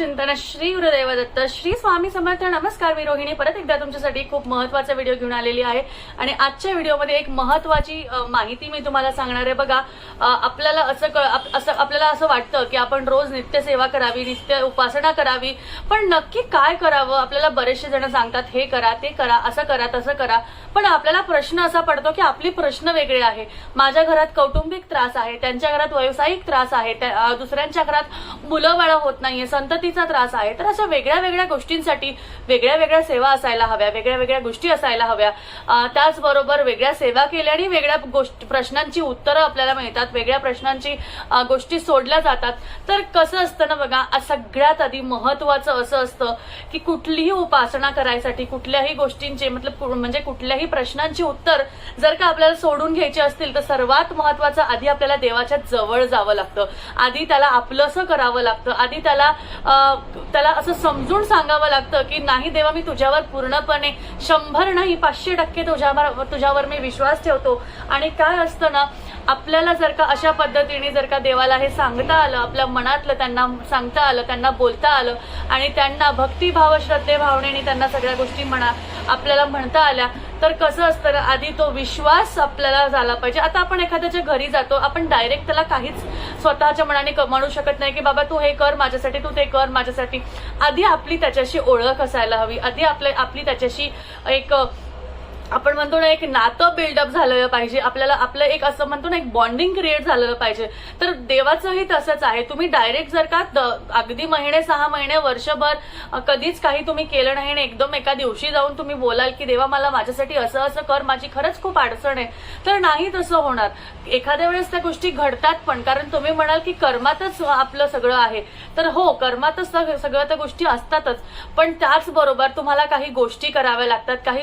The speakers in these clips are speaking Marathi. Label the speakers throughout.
Speaker 1: चिंतन श्री गुरुदेव दत्त श्री स्वामी समर्थ नमस्कार मी रोहिणी. परत एकदा तुमच्यासाठी खूप महत्त्वाचा व्हिडिओ घेऊन आलेली आहे. आणि आजच्या व्हिडिओमध्ये एक महत्वाची माहिती मी तुम्हाला सांगणार आहे. बघा आपल्याला असं कळ आप- असं आपल्याला असं वाटतं की आपण रोज नित्य सेवा करावी नित्य उपासना करावी. पण नक्की काय करावं? आपल्याला बरेचसे जण सांगतात हे करा ते करा असं करा तसं करा. पण आपल्याला प्रश्न असा पडतो की आपली प्रश्न वेगळे आहे. माझ्या घरात कौटुंबिक त्रास आहे त्यांच्या घरात व्यावसायिक त्रास आहे त्या- दुसऱ्यांच्या घरात मुलं बाळं होत नाहीये संततीचा त्रास आहे तर अशा वेगळ्या वेगळ्या गोष्टींसाठी वेगळ्या वेगळ्या सेवा असायला हव्या वेगळ्या वेगळ्या गोष्टी असायला हव्या. त्याचबरोबर वेगळ्या सेवा केल्या आणि वेगळ्या गोष्टी प्रश्नांची उत्तरं आपल्याला मिळतात वेगळ्या प्रश्नांची गोष्टी सोडल्या जातात. तर कसं असतं ना बघा सगळ्यात आधी महत्वाचं असं असतं की कुठलीही उपासना करायसाठी कुठल्याही गोष्टींचे मतलब कु- म्हणजे कुठल्याही प्रश्नांची उत्तर जर का आपल्याला सोडून घ्यायची असतील तर सर्वात महत्वाचं आधी आपल्याला देवाच्या जवळ जावं लागतं. आधी त्याला आपलंसं करावं लागतं. आधी त्याला त्याला असं समजून सांगावं लागतं की नाही देवा मी तुझ्यावर पूर्णपणे शंभर नाही पाचशे टक्के तुझ्यावर तुझ्यावर मी विश्वास ठेवतो. आणि काय असतं ना आपल्याला जर का अशा पद्धतीने जर का देवाला हे सांगता आलं आपल्या मनातलं त्यांना सांगता आलं त्यांना बोलता आलं आणि त्यांना भक्तिभाव श्रद्धे भावनेने त्यांना सगळ्या गोष्टी म्हणा आपल्याला म्हणता आल्या तर कसं असतं आधी तो विश्वास आपल्याला झाला पाहिजे. आता आपण एखाद्याच्या घरी जातो आपण डायरेक्ट त्याला काहीच स्वतःच्या मनाने क- म्हणू शकत नाही की बाबा तू हे कर माझ्यासाठी तू ते कर माझ्यासाठी. आधी आपली त्याच्याशी ओळख असायला हवी. आधी आपल्या आपली त्याच्याशी एक आपण म्हणतो ना एक नातं बिल्डअप झालेलं पाहिजे. आपल्याला आपलं एक असं म्हणतो ना एक बॉन्डिंग क्रिएट झालेलं पाहिजे. तर देवाचंही तसंच आहे. तुम्ही डायरेक्ट जर का द- अगदी महिने सहा महिने वर्षभर कधीच काही तुम्ही केलं नाही आणि एकदम एका दिवशी जाऊन तुम्ही बोलाल की देवा मला माझ्यासाठी असं असं कर माझी खरंच खूप अडचण आहे. तर नाही तसं होणार. एखाद्या वेळेस त्या गोष्टी घडतात पण कारण तुम्ही म्हणाल की कर्मातच आपलं सगळं आहे. तर हो कर्मातच सगळं त्या गोष्टी असतातच. पण त्याचबरोबर तुम्हाला काही गोष्टी कराव्या लागतात. काही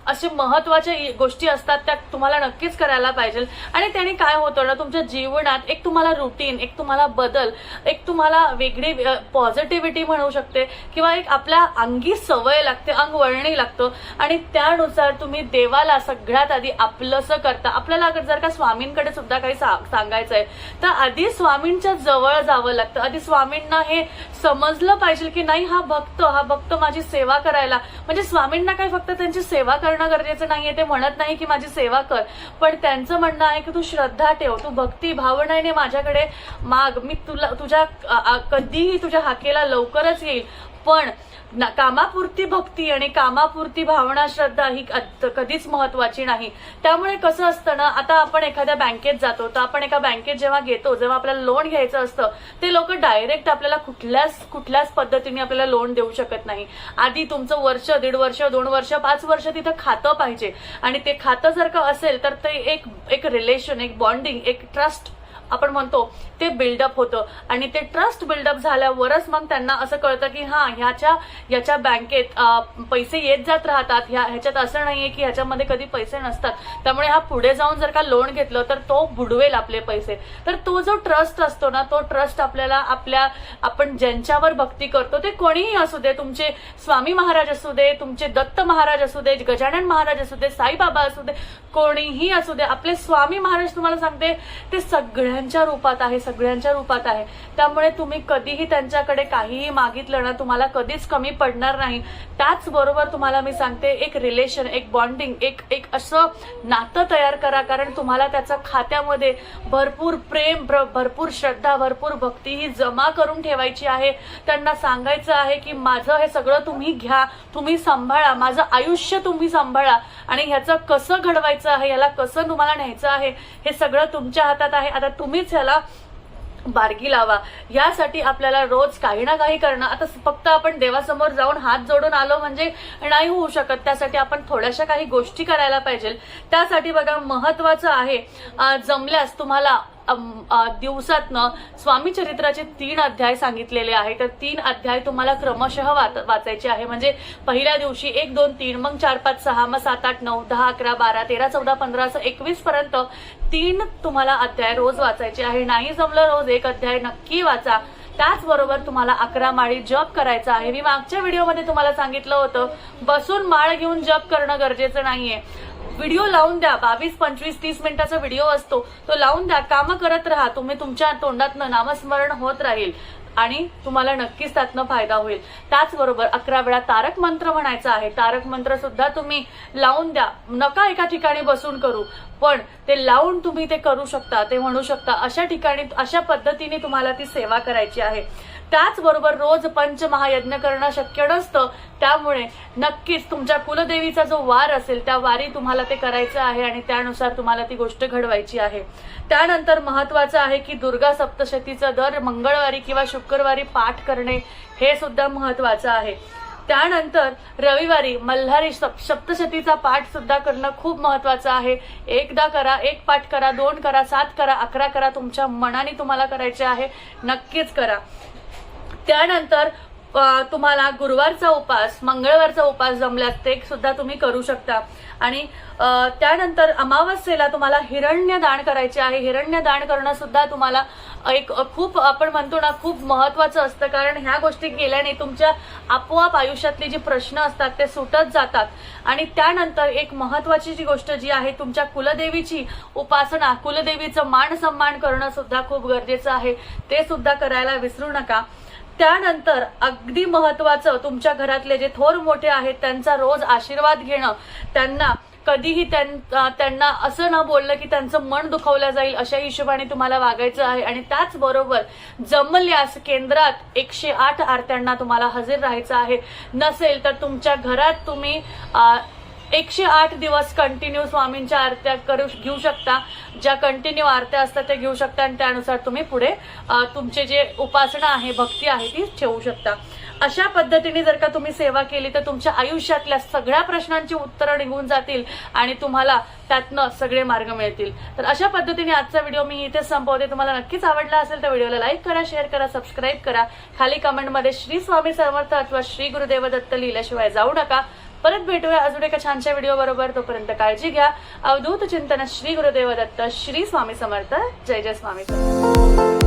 Speaker 1: असे महत्त्वाच्या गोष्टी असतात त्या तुम्हाला नक्कीच करायला पाहिजे. आणि त्याने काय होतं ना तुमच्या जीवनात एक तुम्हाला रुटीन एक तुम्हाला बदल एक तुम्हाला वेगळी पॉझिटिव्हिटी म्हणू शकते किंवा एक आपल्या अंगी सवय लागते अंग वळणी लागतं. आणि त्यानुसार तुम्ही देवाला सगळ्यात आधी आपलंसं करता. आपल्याला जर का स्वामींकडे सुद्धा काही सा- सांगायचं आहे तर आधी स्वामींच्या जवळ जावं लागतं. आधी स्वामींना हे समजलं पाहिजे की नाही हा भक्त हा भक्त माझी सेवा करायला. म्हणजे स्वामींना काय फक्त त्यांची सेवा करणं गरजेचं नाहीये ते म्हणत नाही की माझी सेवा कर. पण त्यांचं म्हणणं आहे की तू श्रद्धा ठेव तू भक्ती भावनेने माझ्याकडे माग. मी तुला तुझ्या कधीही तुझ्या हाकेला लवकरच येईल. पण कामापुरती भक्ती आणि कामापुरती भावना श्रद्धा ही कधीच महत्वाची नाही. त्यामुळे कसं असतं ना आता आपण एखाद्या बँकेत जातो तर आपण एका बँकेत जेव्हा घेतो जेव्हा आपल्याला लोन घ्यायचं असतं ते लोक डायरेक्ट आपल्याला कुठल्याच कुठल्याच पद्धतीने आपल्याला लोन देऊ शकत नाही. आधी तुमचं वर्ष दीड वर्ष दोन वर्ष पाच वर्ष तिथं खातं पाहिजे. आणि ते खातं जर का असेल तर ते एक एक रिलेशन एक बॉन्डिंग एक ट्रस्ट आपण म्हणतो ते बिल्डअप होतं. आणि ते ट्रस्ट बिल्डअप झाल्यावरच मग त्यांना असं कळतं की हा ह्याच्या याच्या बँकेत पैसे येत जात राहतात. ह्या ह्याच्यात असं नाहीये की ह्याच्यामध्ये कधी पैसे नसतात. त्यामुळे हा पुढे जाऊन जर का लोन घेतलं तर तो बुडवेल आपले पैसे. तर तो जो ट्रस्ट असतो ना तो ट्रस्ट आपल्याला आपल्या आपण ज्यांच्यावर भक्ती करतो ते कोणीही असू दे. तुमचे स्वामी महाराज असू दे तुमचे दत्त महाराज असू दे गजानन महाराज असू दे साईबाबा असू दे कोणीही असू दे. आपले स्वामी महाराज तुम्हाला सांगते ते सगळ्या सगळ्यांच्या रूपात आहे सगळ्यांच्या रूपात आहे. त्यामुळे तुम्ही कधीही त्यांच्याकडे काहीही मागितलं ना तुम्हाला कधीच कमी पडणार नाही. त्याचबरोबर तुम्हाला मी सांगते एक रिलेशन एक बॉन्डिंग एक एक असं नातं तयार करा. कारण तुम्हाला त्याचं खात्यामध्ये भरपूर प्रेम भरपूर श्रद्धा भरपूर भक्ती ही जमा करून ठेवायची आहे. त्यांना सांगायचं आहे की माझं हे सगळं तुम्ही घ्या तुम्ही सांभाळा माझं आयुष्य तुम्ही सांभाळा. आणि ह्याचं कसं घडवायचं आहे याला कसं तुम्हाला न्यायचं आहे हे सगळं तुमच्या हातात आहे. आता तुम्हीच ह्याला बारगी लावा. यासाठी आपल्याला रोज काही ना काही करणं. आता फक्त आपण देवासमोर जाऊन हात जोडून आलो म्हणजे नाही होऊ शकत. त्यासाठी आपण थोड्याशा काही गोष्टी करायला पाहिजे. त्यासाठी बघा महत्वाचं आहे जमल्यास तुम्हाला दिवसातनं स्वामी चरित्राचे तीन अध्याय सांगितलेले आहे. तर तीन अध्याय तुम्हाला क्रमशः वाचायचे आहे. म्हणजे पहिल्या दिवशी एक दोन तीन मग चार पाच सहा मग सात आठ नऊ दहा अकरा बारा तेरा चौदा पंधरा असं एकवीस पर्यंत तीन तुम्हाला अध्याय रोज वाचायचे आहे. नाही जमलं रोज एक अध्याय नक्की वाचा. त्याचबरोबर तुम्हाला अकरा माळी जप करायचा आहे. मी मागच्या व्हिडिओमध्ये तुम्हाला सांगितलं होतं बसून माळ घेऊन जप करणं गरजेचं नाहीये. व्हिडिओ लावून द्या. बावीस पंचवीस तीस मिनिटाचा व्हिडिओ असतो. तो लावून द्या. कामं करत राहा. तुम्ही तुमच्या तोंडातनं नामस्मरण होत राहील आणि तुम्हाला नक्कीच त्यातनं फायदा होईल. त्याचबरोबर अकरा वेळा तारक मंत्र म्हणायचा आहे. तारक मंत्र सुद्धा तुम्ही लावून द्या. नका एका ठिकाणी बसून करू. पण ते लावून तुम्ही ते करू शकता. ते म्हणू शकता अशा ठिकाणी अशा पद्धतीने तुम्हाला ती सेवा करायची आहे. त्याचबरोबर रोज पंचमहायज्ञ करणं शक्य नसतं. त्यामुळे नक्कीच तुमच्या कुलदेवीचा जो वार असेल त्या वारी तुम्हाला ते करायचं आहे आणि त्यानुसार तुम्हाला ती गोष्ट घडवायची आहे. त्यानंतर महत्वाचं आहे की दुर्गा सप्तशतीचं दर मंगळवारी किंवा शुक्रवारी पाठ करणे हे सुद्धा महत्वाचं आहे. त्यानंतर रविवारी मल्हारी सप्तशतीचा पाठ सुद्धा करणं खूप महत्वाचं आहे. एकदा करा एक पाठ करा दोन करा सात करा अकरा करा तुमच्या मनाने तुम्हाला करायचे आहे. नक्कीच करा. त्यानंतर तुम्हाला गुरुवारचा उपास मंगळवारचा उपास जमल्यास ते सुद्धा तुम्ही करू शकता. आणि त्यानंतर अमावस्येला तुम्हाला हिरण्य दान करायचे आहे. हिरण्य दान करणं सुद्धा तुम्हाला एक खूप आपण म्हणतो ना खूप महत्वाचं असतं. कारण ह्या गोष्टी केल्याने तुमच्या आपोआप आयुष्यातले जे प्रश्न असतात ते सुटत जातात. आणि त्यानंतर एक महत्वाची जी गोष्ट जी आहे तुमच्या कुलदेवीची उपासना कुलदेवीचं मान सन्मान करणं सुद्धा खूप गरजेचं आहे. ते सुद्धा करायला विसरू नका. त्यानंतर अगदी महत्वाचं तुमच्या घरातले जे थोर मोठे आहेत त्यांचा रोज आशीर्वाद घेणं त्यांना कधीही त्यां- त्यांना असं न बोललं की त्यांचं मन दुखवलं जाईल अशा हिशोबाने तुम्हाला वागायचं आहे. आणि त्याचबरोबर जमल्यास केंद्रात एकशे आठ आरत्यांना तुम्हाला हजर राहायचं आहे. नसेल तर तुमच्या घरात तुम्ही एकशे आठ दिवस कंटिन्यू स्वामींच्या आरत्या करू घेऊ शकता. ज्या कंटिन्यू आरत्या असतात त्या घेऊ शकता आणि त्यानुसार तुम्ही पुढे तुमचे जे उपासना आहे भक्ती आहे ती ठेवू शकता. अशा पद्धतीने जर का तुम्ही सेवा केली तर तुमच्या आयुष्यातल्या सगळ्या प्रश्नांची उत्तरं निघून जातील आणि तुम्हाला त्यातनं सगळे मार्ग मिळतील. तर अशा पद्धतीने आजचा व्हिडिओ मी इथे संपवते. तुम्हाला नक्कीच आवडला असेल तर व्हिडिओला लाईक करा शेअर करा सबस्क्राईब करा. खाली कमेंटमध्ये श्री स्वामी समर्थ अथवा श्री गुरुदेव दत्त लिहिल्याशिवाय जाऊ नका. परत भेटूया अजून एका छानशा व्हिडिओ बरोबर. तोपर्यंत काळजी घ्या. अवधूत चिंतन श्री गुरुदेव दत्त श्री स्वामी समर्थ. जय जय स्वामी समर्थ.